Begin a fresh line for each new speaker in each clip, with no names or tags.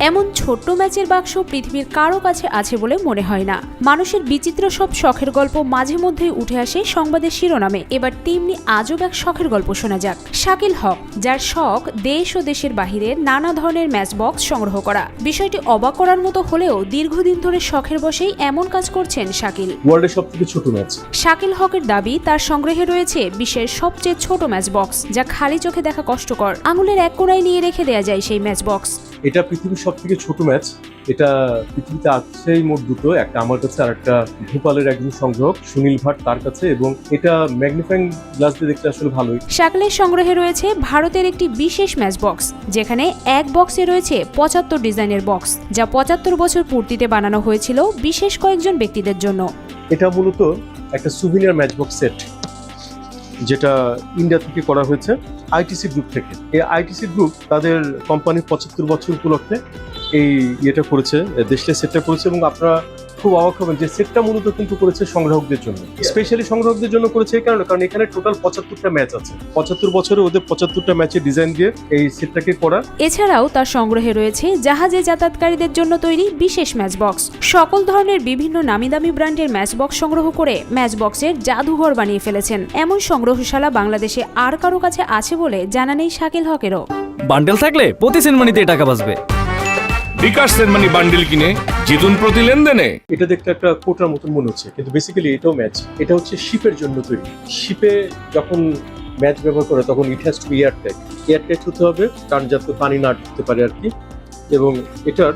এমন ছোট্ট ম্যাচের বাক্স পৃথিবীর কারও কাছে আছে বলে মনে হয় না। মানুষের বিচিত্র সব শখের গল্প মাঝে মধ্যেই উঠে আসে সংবাদের শিরোনামে। এবার তেমনি আজব এক শখের গল্প শোনা যাক। শাকিল হক যার শখ দেশ ও দেশের বাহিরের নানা ধরনের ম্যাচ বক্স সংগ্রহ করা। বিষয়টি অবাক করার মতো হলেও দীর্ঘদিন ধরে শখের বসেই এমন কাজ করছেন শাকিল।
ওয়ার্ল্ডের সব থেকে ছোট ম্যাচ।
শাকিল হকের দাবি তার সংগ্রহে রয়েছে বিশ্বের সবচেয়ে ছোট ম্যাচ বক্স যা খালি চোখে দেখা কষ্টকর। আঙুলের এক কোণায় নিয়ে রেখে দেয়া যায় সেই ম্যাচ বক্স।
এটা পৃথিবীর সব থেকে ছোট ম্যাচ এটা পৃথিবীতে আছেই মোট দুটো। একটা আমার কাছে আর একটা ভোপালের একজন সংগ্রহক সুনীল ভাট তার কাছে এবং এটা ম্যাগনিফাইং গ্লাস দিয়ে দেখতে আসলে ভালোই।
শাকলের সংগ্রহে রয়েছে ভারতের একটি বিশেষ ম্যাচ বক্স যেখানে এক বক্সে রয়েছে পঁচাত্তর ডিজাইনের বক্স যা পঁচাত্তর বছর পূর্তিতে বানানো হয়েছিল বিশেষ কয়েকজন ব্যক্তিদের জন্য।
এটা মূলত একটা সুভিনিয়ার ম্যাচ বক্স সেট যেটা ইন্ডিয়া থেকে করা হয়েছে। আইটিসি গ্রুপ থেকে। এই আইটিসি গ্রুপ তাদের কোম্পানির পঁচাত্তর বছর উপলক্ষে এই ইয়েটা করেছে দেশলে সেটটা করেছে এবং আপনারা খুব অবাক হবেন যে সেটটা মূলত কিন্তু করেছে সংগ্রাহকদের জন্য। স্পেশালি সংগ্রাহকদের জন্য করেছে এই কারণে কারণ এখানে টোটাল পঁচাত্তরটা ম্যাচ আছে। পঁচাত্তর বছরে ওদের পঁচাত্তরটা ম্যাচের ডিজাইন দিয়ে এই সেটটাকে করা।
এছাড়াও তার সংগ্রহে রয়েছে জাহাজে যাতায়াতকারীদের জন্য তৈরি বিশেষ ম্যাচ বক্স সকল ধরনের বিভিন্ন নামি দামি ব্র্যান্ডের ম্যাচ বক্স সংগ্রহ করে ম্যাচ বক্সের জাদুঘর বানিয়ে ফেলেছেন। এমন সংগ্রহশালা বাংলাদেশে আর কারও কাছে আছে বলে জানা নেই শাকিল হকেরও।
বান্ডেল থাকলে প্রতি সিনেমানিতে টাকা বাঁচবে।
বিকাশ সেনমানি বান্ডিল কিনে জিতুন প্রতি লেনদেনে।
এটা দেখতে একটা কোটার মতন মনে হচ্ছে, কিন্তু বেসিক্যালি এটাও ম্যাচ এটা হচ্ছে শিপের জন্য তৈরি। শিপে যখন ম্যাচ ব্যবহার করে, তখন it has to be air tight air tight হতে হবে কারণ যাতে পানি না ঢুকতে পারে আর কি। এবং এটার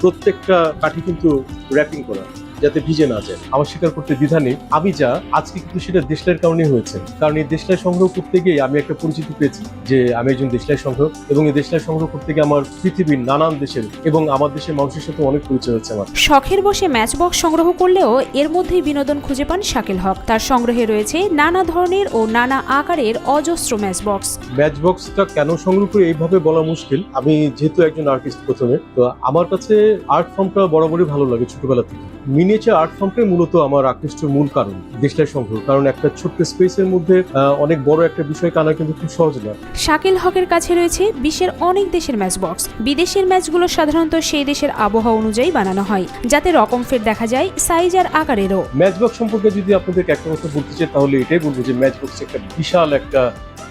প্রত্যেকটা কাঠি কিন্তু র্যাপিং করা। যাতে ভিজে না যায়। আমার স্বীকার করতে দ্বিধা নেই। আমি যা আজকে কিন্তু সেটা দেশলাইয়ের কারণে হয়েছে। কারণ এই দেশলাই সংগ্রহ করতে গিয়ে আমি একটা পরিচিতি পেয়েছি যে আমি একজন দেশলাই সংগ্রহ এবং এই দেশলাই সংগ্রহ করতে গিয়ে আমার পৃথিবীর নানান দেশের এবং আমার দেশের মানুষের সাথে অনেক পরিচয় হচ্ছে আমার।
শখের বসে ম্যাচ বক্স সংগ্রহ করলেও এর মধ্যেই বিনোদন খুঁজে পান শাকিল হক। তার সংগ্রহে রয়েছে নানা ধরনের ও নানা আকারের অজস্র ম্যাচ বক্স
ম্যাচ বক্সটা কেন সংগ্রহ করি এইভাবে বলা মুশকিল? আমি যেহেতু একজন আর্টিস্ট প্রথমে তো আমার কাছে আর্ট ফর্মটা বরাবরই ভালো লাগে ছোটবেলা থেকে। মিনিয়েচার আর্ট ফর্মটাই মূলত আমার আকৃষ্টের মূল কারণ দেশলাই সংগ্রহ। কারণ একটা ছোট্ট স্পেসের মধ্যে অনেক বড় একটা বিষয় কানা কিন্তু খুব সহজ না।
শাকিল হকের কাছে রয়েছে বিশ্বের অনেক দেশের ম্যাচ বক্স বিদেশের ম্যাচগুলো সাধারণত সেই দেশের আবহাওয়া অনুযায়ী বানানো হয় যাতে রকম ফের দেখা যায় সাইজ আর আকারেরও।
ম্যাচ বক্স সম্পর্কে যদি আপনাদেরকে একটা কথা বলতে চাই তাহলে এটাই বলব যে ম্যাচ বক্স একটা বিশাল একটা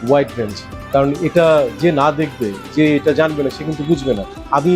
ওয়াইড রেঞ্জ কারণ এটা যে না দেখবে যে এটা জানবে না সে কিন্তু বুঝবে না। আমি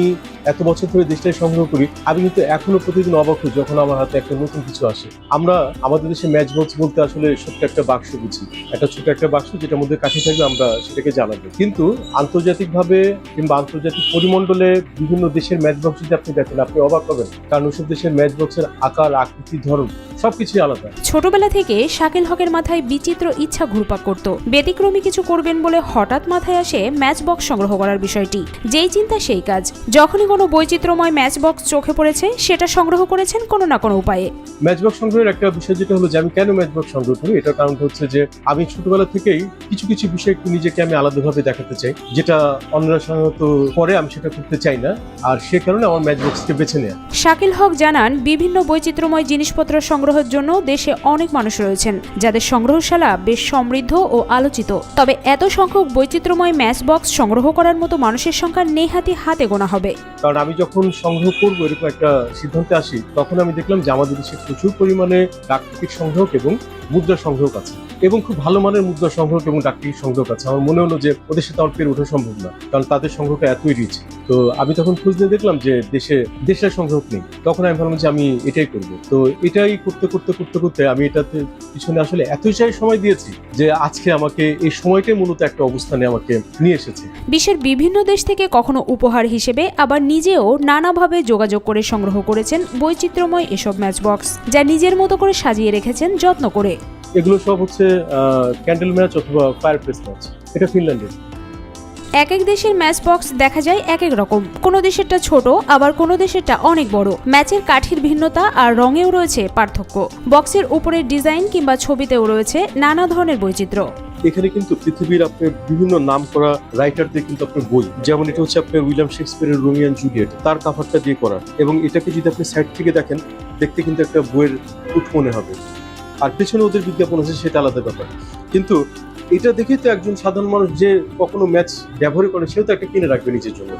এত বছর ধরে দেশটাই সংগ্রহ করি আমি কিন্তু এখনও প্রতিদিন অবাক হই যখন আমার হাতে একটা নতুন কিছু আসে। আমরা আমাদের দেশে ম্যাচ বক্স বলতে আসলে ছোট্ট একটা বাক্স বুঝি। একটা ছোট একটা বাক্স যেটার মধ্যে কাঠি থাকবে, আমরা সেটাকে জ্বালাবো। কিন্তু আন্তর্জাতিকভাবে কিংবা আন্তর্জাতিক পরিমণ্ডলে বিভিন্ন দেশের ম্যাচ বক্স যদি আপনি দেখেন, আপনি অবাক হবেন। কারণ ওসব দেশের ম্যাচ বক্সের আকার, আকৃতি, ধরন সবকিছুই আলাদা।
ছোটবেলা থেকে শাকিল হকের মাথায় বিচিত্র ইচ্ছা ঘুরপাক করত। ব্যতিক্রমী কিছু করবেন বলে হঠাৎ মাথায় আসে ম্যাচ বক্স সংগ্রহ করার বিষয়টি। যেই চিন্তা সেই কাজ। যখনই কোনো বৈচিত্র্যময় ম্যাচ বক্স চোখে পড়েছে, সেটা সংগ্রহ করেছেন কোনো না কোনো উপায়ে?
ম্যাচবক্স সংগ্রহের একটা বিষয় যেটা হলো যে আমি কেন ম্যাচবক্স সংগ্রহ করি? এটার কারণ হচ্ছে যে আমি ছোটবেলা থেকেই কিছু কিছু বিষয় একটু নিজেকে আমি আলাদাভাবে দেখাতে চাই যেটা অন্যরা সাধারণত করে আমি সেটা করতে চাই না। আর সে কারণে আমার ম্যাচবক্সকে বেছে নেওয়া
শাকিল হক জানান বিভিন্ন বৈচিত্র্যময় জিনিসপত্র সংগ্রহের জন্য দেশে অনেক মানুষ রয়েছেন যাদের সংগ্রহশালা বেশ সমৃদ্ধ ও আলোচিত। তবে এত সংখ্যক বৈচিত্র্যময় ম্যাচ বক্স সংগ্রহ করার মতো মানুষের সংখ্যা নেহাতি হাতে গোনা হবে।
কারণ আমি যখন সংগ্রহ করব এরকম একটা সিদ্ধান্তে আসি তখন আমি দেখলাম যে আমাদের দেশে প্রচুর পরিমাণে ডাকটিকিট সংগ্রহক এবং মুদ্রা সংগ্রহক আছে। এবং খুব ভালো মানের মুদ্রা সংগ্রহক এবং ডাকটিকিট সংগ্রহক আছে। আমার মনে হলো যে ওদের সাথে আমার ওঠা সম্ভব না। কারণ তাদের সংগ্রহটা এতই রিচ তো আমি তখন খোঁজ নিয়ে দেখলাম যে দেশে দেশের সংগ্রহ নেই। তখন আমি ভাবলাম যে আমি এটাই করব। তো এটাই করতে করতে করতে করতে আমি এটাতে পিছনে আসলে এতই চাই সময় দিয়েছি যে আজকে আমাকে এই সময়টাই মূলত একটা অবস্থানে আমাকে নিয়ে এসেছে।
বিশ্বের বিভিন্ন দেশ থেকে কখনো উপহার হিসেবে আবার নিজেও নানাভাবে যোগাযোগ করে সংগ্রহ করেছেন বৈচিত্র্যময় এসব ম্যাচ বক্স যা নিজের মতো করে সাজিয়ে রেখেছেন যত্ন করে।
এগুলো সব হচ্ছে ক্যান্ডেল ম্যাচ অথবা ফায়ার প্লেস ম্যাচ এটা ফিনল্যান্ডের।
এক এক দেশের ম্যাচ বক্স দেখা যায় এক এক রকম। কোনো দেশেরটা ছোট, আবার কোনো দেশেরটা অনেক বড়। ম্যাচের কাঠির ভিন্নতা আর রঙেও রয়েছে পার্থক্য। বক্সের উপরের ডিজাইন কিংবা ছবিতেও রয়েছে নানা ধরনের বৈচিত্র্য।
এখানে কিন্তু পৃথিবীর আপনার বিভিন্ন নাম করা রাইটারদের কিন্তু আপনার বই, যেমন এটা হচ্ছে আপনার উইলিয়াম শেক্সপিয়ারের রোমিয়ান জুলিয়েট, তার কাভারটা দিয়ে করা। এবং এটাকে যদি আপনি সাইড থেকে দেখেন, দেখতে কিন্তু একটা বইয়ের উঠ মনে হবে। আর পেছনে ওদের বিজ্ঞাপন আছে, সেটা আলাদা ব্যাপার। কিন্তু এটা দেখে তো একজন সাধারণ মানুষ যে কখনো ম্যাচ ব্যবহার করে সেও তো একটা কিনে রাখবে নিজের জন্য।